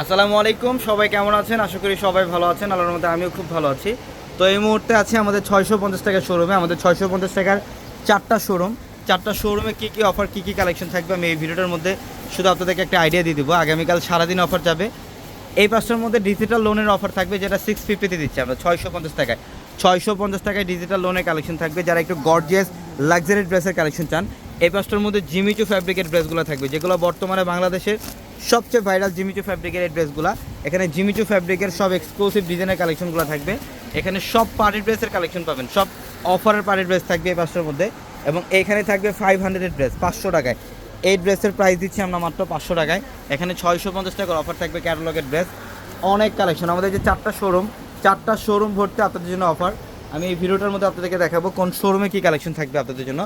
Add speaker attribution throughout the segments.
Speaker 1: আসসালামু আলাইকুম, সবাই কেমন আছেন? আশা করি সবাই ভালো আছেন। আল্লাহর মধ্যে আমিও খুব ভালো আছি। তো এই মুহূর্তে আছে আমাদের ছয়শো পঞ্চাশ টাকার শোরুমে আমাদের ছয়শো পঞ্চাশ টাকার চারটা শোরুম চারটা শোরুমে কী কী অফার কী কী কালেকশন থাকবে আমি এই ভিডিওটার মধ্যে শুধু আপনাদেরকে একটা আইডিয়া দিয়ে দেবো। আগামীকাল সারাদিন অফার যাবে। এই পাঁচটার মধ্যে ডিজিটাল লোনের অফার থাকবে, যেটা সিক্স ফিফটিতে দিচ্ছি আমরা, ছয়শো পঞ্চাশ টাকায়। ছয়শো পঞ্চাশ টাকায় ডিজিটাল লোনের কালেকশন থাকবে, যারা একটু গর্জিয়াস লাক্সারি ড্রেসের কালেকশন চান। এই পাঁচটার মধ্যে জিমিচু ফ্যাব্রিকের ড্রেসগুলো থাকবে, যেগুলো বর্তমানে বাংলাদেশের সবচেয়ে ভাইরাল জিমিচু ফ্যাব্রিকের এই ড্রেসগুলো এখানে জিমিচু ফ্যাব্রিকের সব এক্সক্লুসিভ ডিজাইনের কালেকশনগুলো থাকবে। এখানে সব পার্টি ড্রেসের কালেকশন পাবেন। সব অফারের পার্টি ড্রেস থাকবে এই পাঁচটার মধ্যে। এবং এখানে থাকবে ফাইভ হান্ড্রেডের ড্রেস পাঁচশো টাকায়। এই ড্রেসের প্রাইস দিচ্ছি আমরা মাত্র পাঁচশো টাকায়। এখানে ছয়শো পঞ্চাশ টাকার অফার থাকবে ক্যাটালগের ড্রেস অনেক কালেকশন আমাদের যে চারটা শোরুম চারটা শোরুম ভর্তি আপনাদের জন্য অফার আমি এই ভিডিওটার মধ্যে আপনাদেরকে দেখাবো কোন শোরুমে কী কালেকশন থাকবে আপনাদের জন্য।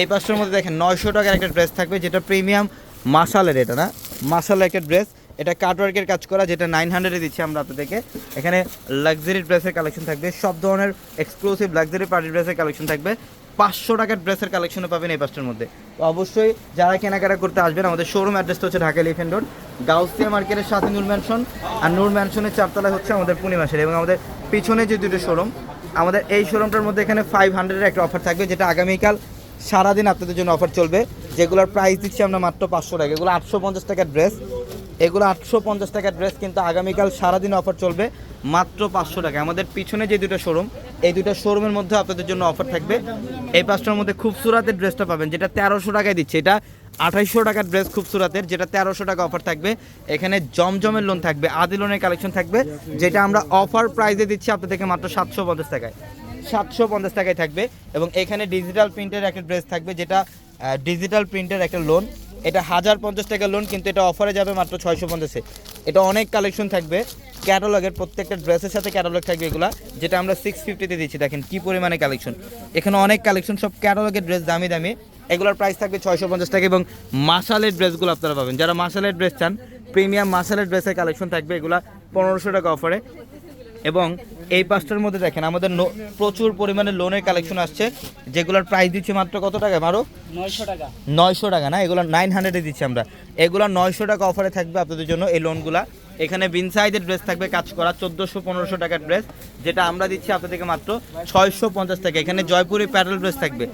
Speaker 1: এই পাঁচটার মধ্যে দেখেন নয়শো টাকার একটা ড্রেস থাকবে, যেটা প্রিমিয়াম মাসালের এটা না? মাসালের একটা ড্রেস। এটা কাটওয়ার্কের কাজ করা, যেটা নাইন হান্ড্রেডে দিচ্ছি আমরা আপনাদেরকে। এখানে লাক্সারি ড্রেসের কালেকশন থাকবে। সব ধরনের এক্সক্লুসিভ লাক্সারি পার্টি ড্রেসের কালেকশন থাকবে। পাঁচশো টাকার ড্রেসের কালেকশনও পাবেন এই পাঁচটার মধ্যে। তো অবশ্যই যারা কেনাকাটা করতে আসবেন, আমাদের শোরুম অ্যাড্রেসটা হচ্ছে ঢাকা এলিফেন্ট রোড গাউসিয়া মার্কেটের সাথে নূর ম্যানশন আর নূর ম্যানশনের চারতলায় হচ্ছে আমাদের পূর্ণিমাসের এবং আমাদের পিছনে যে দুটো শোরুম আমাদের এই শোরুমটার মধ্যে এখানে ফাইভ হান্ড্রেডের একটা অফার থাকবে, যেটা আগামীকাল সারাদিন আপনাদের জন্য অফার চলবে। যেগুলোর প্রাইস দিচ্ছি আমরা মাত্র পাঁচশো টাকা। এগুলো আটশো পঞ্চাশ টাকার ড্রেস এগুলো আটশো পঞ্চাশ টাকার ড্রেস কিন্তু আগামীকাল সারাদিন অফার চলবে মাত্র পাঁচশো টাকা। আমাদের পিছনে যে দুটো শোরুম এই দুটো শোরুমের মধ্যে আপনাদের জন্য অফার থাকবে। এই পাঁচটার মধ্যে খুবসুরাতের ড্রেসটা পাবেন, যেটা তেরোশো টাকায় দিচ্ছে। এটা আঠাইশশো টাকার ড্রেস খুবসুরাতের, যেটা তেরোশো টাকা অফার থাকবে। এখানে জমজমের লোন থাকবে আদি লোনের কালেকশন থাকবে, যেটা আমরা অফার প্রাইসে দিচ্ছি আপনাদেরকে মাত্র সাতশো পঞ্চাশ টাকায়। সাতশো পঞ্চাশ টাকায় থাকবে এবং এখানে ডিজিটাল প্রিন্টের একটা ড্রেস থাকবে, যেটা ডিজিটাল প্রিন্টের একটা লোন এটা হাজার পঞ্চাশ টাকা লোন কিন্তু এটা অফারে যাবে মাত্র ছয়শো পঞ্চাশে এটা অনেক কালেকশন থাকবে। ক্যাটালগের প্রত্যেকটা ড্রেসের সাথে ক্যাটালগ থাকবে এগুলা, যেটা আমরা সিক্স ফিফটিতে দিচ্ছি। দেখেন কী পরিমাণে কালেকশন এখানে অনেক কালেকশন সব ক্যাটালগের ড্রেস দামি দামি। এগুলোর প্রাইস থাকবে ছয়শো পঞ্চাশ টাকা এবং মাসালের ড্রেসগুলো আপনারা পাবেন। যারা মাসালের ড্রেস চান প্রিমিয়াম মাসালের ড্রেসের কালেকশন থাকবে এগুলা পনেরোশো টাকা অফারে এবং এই পাঁচটার মধ্যে দেখেন আমাদের প্রচুর পরিমাণে লোনের কালেকশন আসছে। যেগুলোর প্রাইস দিচ্ছি মাত্র কত টাকা মারো?
Speaker 2: নয়শো টাকা।
Speaker 1: নয়শো টাকা না? এগুলো নাইন হান্ড্রেডে দিচ্ছি আমরা। এগুলো নয়শো টাকা অফারে থাকবে আপনাদের জন্য এই লোনগুলা এখানে বিন সাইজের ড্রেস থাকবে কাজ করা চোদ্দোশো পনেরোশো টাকার ড্রেস যেটা আমরা দিচ্ছি আপনাদেরকে মাত্র ছয়শো পঞ্চাশ টাকা। এখানে জয়পুরি প্যাডেল ড্রেস থাকবে।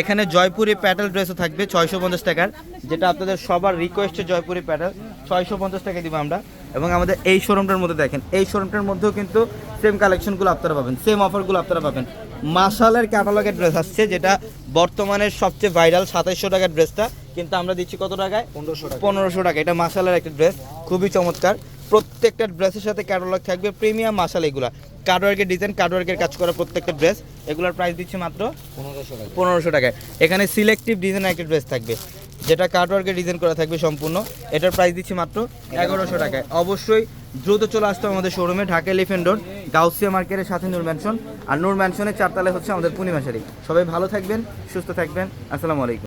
Speaker 1: এখানে জয়পুরি প্যাডেল ড্রেসও থাকবে ছয়শো পঞ্চাশ টাকার যেটা আপনাদের সবার রিকোয়েস্টে জয়পুরি প্যাডেল ছয়শো পঞ্চাশ টাকা দিব আমরা। এবং আমাদের এই শোরুমটার মধ্যে দেখেন এই শোরুমটার মধ্যেও কিন্তু সেম কালেকশনগুলো আপনারা পাবেন সেম অফারগুলো আপনারা পাবেন। মাসালের ক্যাটালগের ড্রেস আসছে যেটা বর্তমানের সবচেয়ে ভাইরাল সাতাইশশো টাকার ড্রেসটা কিন্তু আমরা দিচ্ছি কত টাকায়?
Speaker 2: পনেরোশো টাকা।
Speaker 1: পনেরোশো টাকা। এটা মাসালের একটা ড্রেস খুবই চমৎকার। প্রত্যেকটা ড্রেসের সাথে ক্যাটালগ থাকবে প্রিমিয়াম মাসাল এগুলা। কার্ডওয়ার্কের ডিজাইন কার্ডওয়ার্কের কাজ করা প্রত্যেকটা ড্রেস এগুলোর প্রাইস দিচ্ছি মাত্র
Speaker 2: পনেরোশো টাকা।
Speaker 1: পনেরোশো টাকায়। এখানে সিলেক্টিভ ডিজাইনের একটা ড্রেস থাকবে। যেটা কার্ডওয়ার্কে ডিজাইন করা থাকবে সম্পূর্ণ। এটার প্রাইস দিচ্ছি মাত্র এগারোশো টাকায়। অবশ্যই দ্রুত চলে আসতে আমাদের শোরুমে ঢাকা এলিফেন্ট রোড গাউসিয়া মার্কেটের সাথে নূর ম্যানশন আর নূর ম্যানশনের চারতলায় হচ্ছে আমাদের পূর্ণিমাশারি সবাই ভালো থাকবেন, সুস্থ থাকবেন। আসসালামু আলাইকুম।